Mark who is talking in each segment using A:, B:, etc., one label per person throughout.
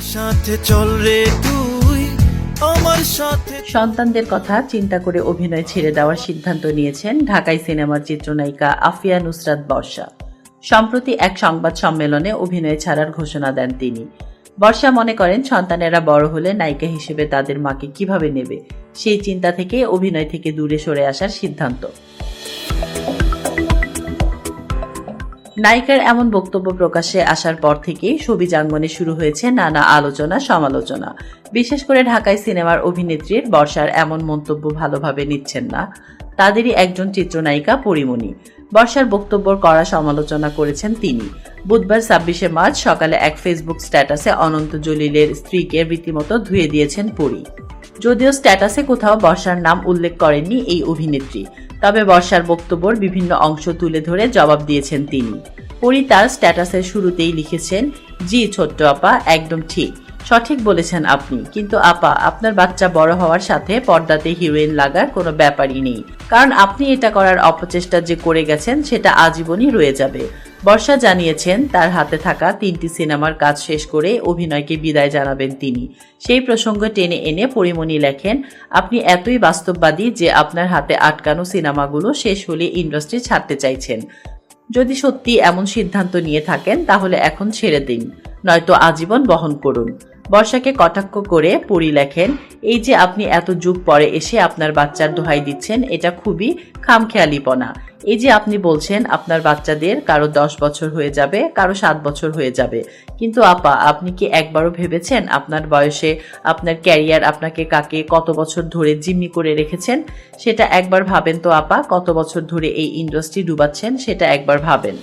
A: সাথে চল রে তুই, আমার সাথে
B: সন্তানদের কথা চিন্তা করে অভিনয় ছেড়ে দেওয়ার সিদ্ধান্ত নিয়েছেন ঢাকাই সিনেমার চিত্রনায়িকা আফিয়া নুসরাত বর্ষা। সম্প্রতি এক সংবাদ সম্মেলনে অভিনয় ছাড়ার ঘোষণা দেন তিনি। বর্ষা মনে করেন, সন্তানেরা বড় হলে নায়িকা হিসেবে তাদের মাকে কীভাবে নেবে? সেই চিন্তা থেকে অভিনয় থেকে দূরে সরে আসার সিদ্ধান্ত। নায়িকার এমন বক্তব্য প্রকাশ্যে আসার পর থেকেই ছবি সবিজাঙ্গনে শুরু হয়েছে নানা আলোচনা, সমালোচনা। বিশেষ করে ঢাকায় সিনেমার অভিনেত্রীর বর্ষার এমন মন্তব্য ভালোভাবে নিচ্ছেন না। তাদেরই একজন চিত্রনায়িকা পরিমণি। বর্ষার বক্তব্যর কড়া সমালোচনা করেছেন তিনি। বুধবার ছাব্বিশে মার্চ সকালে এক ফেসবুক স্ট্যাটাসে অনন্ত জলিলের স্ত্রীকে রীতিমতো ধুয়ে দিয়েছেন পরি। যদিও স্ট্যাটাসে কোথাও বর্ষার নাম উল্লেখ করেননি এই অভিনেত্রী। তবে বর্ষার বক্তব্যর বিভিন্ন অংশ তুলে ধরে জবাব দিয়েছেন তিনি। পরি তার স্ট্যাটাসের শুরুতেই লিখেছেন, জি ছোট্ট আপা, একদম ঠিক। সঠিক বলেছেন আপনি। কিন্তু আপা, আপনার বাচ্চা বড় হওয়ার সাথে পর্দাতে হিরোইন লাগার কোনো ব্যাপারই নেই। কারণ আপনি এটা করার অপচেষ্টা যে করে গেছেন, সেটা আজীবনই রয়ে যাবে। বর্ষা জানিয়েছেন, তার হাতে থাকা তিনটি সিনেমার কাজ শেষ করে অভিনয়কে বিদায় জানাবেন তিনি। সেই প্রসঙ্গ টেনে এনে পরিমণি লেখেন, আপনি এতই বাস্তববাদী যে আপনার হাতে আটকানো সিনেমাগুলো শেষ হলে ইন্ডাস্ট্রি ছাড়তে চাইছেন। যদি সত্যি এমন সিদ্ধান্ত নিয়ে থাকেন, তাহলে এখন ছেড়ে দিন, নয়তো আজীবন বহন করুন। বর্ষাকে কটাক্ষ করে পরি লেখেন, এই যে আপনি এত যুগ পরে এসে আপনার বাচ্চার দোহাই দিচ্ছেন, এটা খুবই খামখেয়ালিপনা। এই যে আপনি বলছেন, আপনার বাচ্চাদের কারও দশ বছর হয়ে যাবে, কারও সাত বছর হয়ে যাবে। কিন্তু আপা, আপনি কি একবারও ভেবেছেন আপনার বয়সে, আপনার ক্যারিয়ার আপনাকে কাকে কত বছর ধরে জিম্মি করে রেখেছেন? সেটা একবার ভাবেন তো আপা, কত বছর ধরে এই ইন্ডাস্ট্রি ডুবাচ্ছেন, সেটা একবার ভাবেন।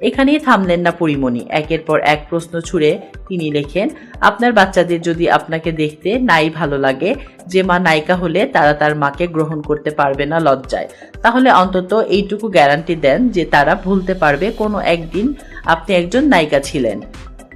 B: এখানেই থামলেন না পরিমণি। একের পর এক প্রশ্ন ছুড়ে তিনি লেখেন, আপনার বাচ্চাদের যদি আপনাকে দেখতে নাই ভালো লাগে, যে মা নায়িকা হলে তারা তার মাকে গ্রহণ করতে পারবে না লজ্জায়। তাহলে অন্তত এইটুকু গ্যারান্টি দেন যে তারা ভুলতে পারবে কোনো একদিন আপনি একজন নায়িকা ছিলেন।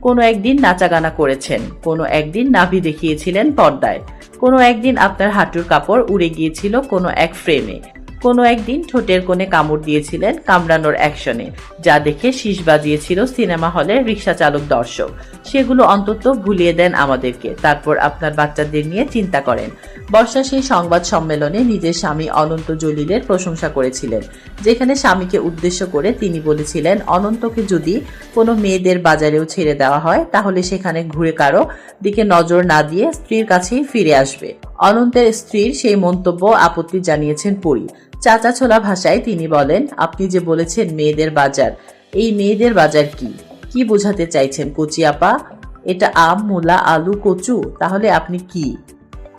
B: কোনো একদিন নাচাগানা করেছেন, কোনো একদিন নাভি দেখিয়েছিলেন পর্দায়। কোনো একদিন আপনার হাঁটুর কাপড় উড়ে গিয়েছিল কোনো এক ফ্রেমে। কোনো একদিন ঠোঁটের কোণে কামড় দিয়েছিলেন কামড়ানোর অ্যাকশনে যা দেখে শীষ বাজিয়েছিল সিনেমা হলের রিক্সা চালক দর্শক। সেগুলো অন্তত ভুলিয়ে দেন আমাদেরকে। তারপর আপনার বাচ্চাদের নিয়ে চিন্তা করেন। বর্ষা সেই সংবাদ সম্মেলনে নিজের স্বামী অনন্ত জলিলের প্রশংসা করেছিলেন, যেখানে স্বামীকে উদ্দেশ্য করে তিনি বলেছিলেন, অনন্তকে যদি কোনো মেয়েদের বাজারেও ছেড়ে দেওয়া হয়, তাহলে সেখানে ঘুরে কারও দিকে নজর না দিয়ে স্ত্রীর কাছেই ফিরে আসবে। অনন্তের স্ত্রীর সেই মন্তব্য আপত্তি জানিয়েছেন পরি। চাচা ছোলা ভাষায় তিনি বলেন, আপনি যে বলেছেন মেয়েদের বাজার, এই মেয়েদের বাজার কি? কি বোঝাতে চাইছেন কচি আপা? এটা আম, মূলা, আলু, কচু, তাহলে আপনি কি?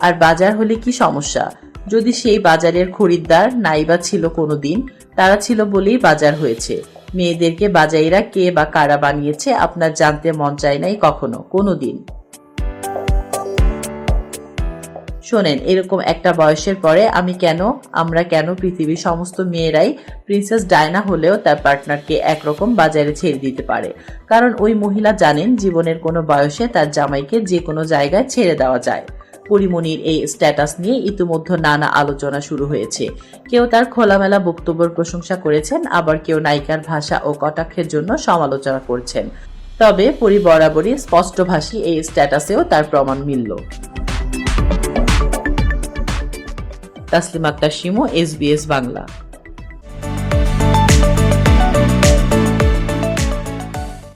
B: আর বাজার হলে কি সমস্যা? যদি সেই বাজারের খরিদ্দার নাইবা ছিল কোনোদিন, তারা ছিল বলেই বাজার হয়েছে। মেয়েদেরকে বাজাইরা কে বা কারা বানিয়েছে আপনার জানতে মন চায় নাই কখনো, কোনোদিন। শোনেন, এরকম একটা বয়সের পরে আমি কেন, আমরা কেন পৃথিবীর সমস্ত মেয়েরাই প্রিন্সেস ডায়না হলেও তার পার্টনারকে একরকম বাজারে ছেড়ে দিতে পারে। কারণ ওই মহিলা জানেন জীবনের কোনো বয়সে তার জামাইকে যে কোনো জায়গায় ছেড়ে দেওয়া যায়। পরিমণির এই স্ট্যাটাস নিয়ে ইতিমধ্যে নানা আলোচনা শুরু হয়েছে। কেউ তার খোলামেলা বক্তব্যের প্রশংসা করেছেন, আবার কেউ নায়িকার ভাষা ও কটাক্ষের জন্য সমালোচনা করছেন। তবে পরি বরাবরই স্পষ্টভাষী এই স্ট্যাটাসেও তার প্রমাণ মিলল। তাসলিম তাসিমো এস বাংলা।